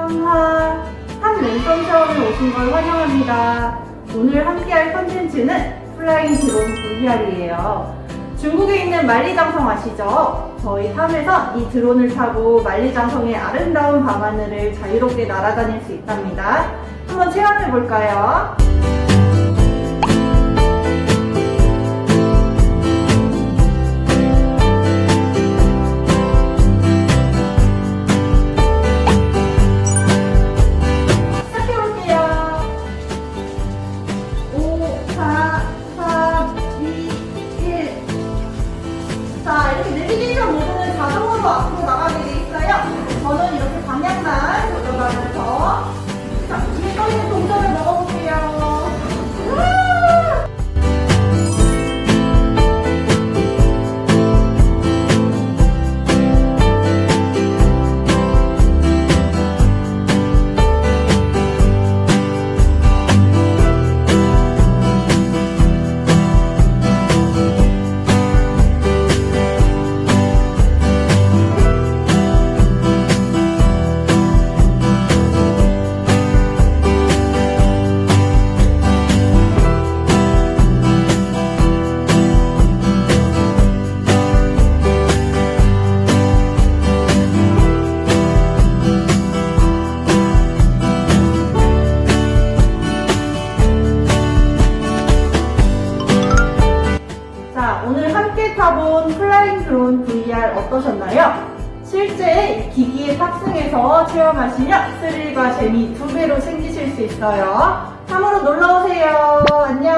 3화 한랜선 체험에 오신 걸 환영합니다. 오늘 함께할 컨텐츠는 플라잉 드론 VR이에요. 중국에 있는 만리장성 아시죠? 저희 탐에서 이 드론을 타고 만리장성의 아름다운 밤하늘을 자유롭게 날아다닐 수 있답니다. 한번 체험해 볼까요? 앞으로 나가게 돼 있어요. 저는 이렇게 타본 플라잉 드론 VR 어떠셨나요? 실제 이 기기에 탑승해서 체험하시면 스릴과 재미 두 배로 챙기실 수 있어요. 참으로 놀러오세요. 안녕.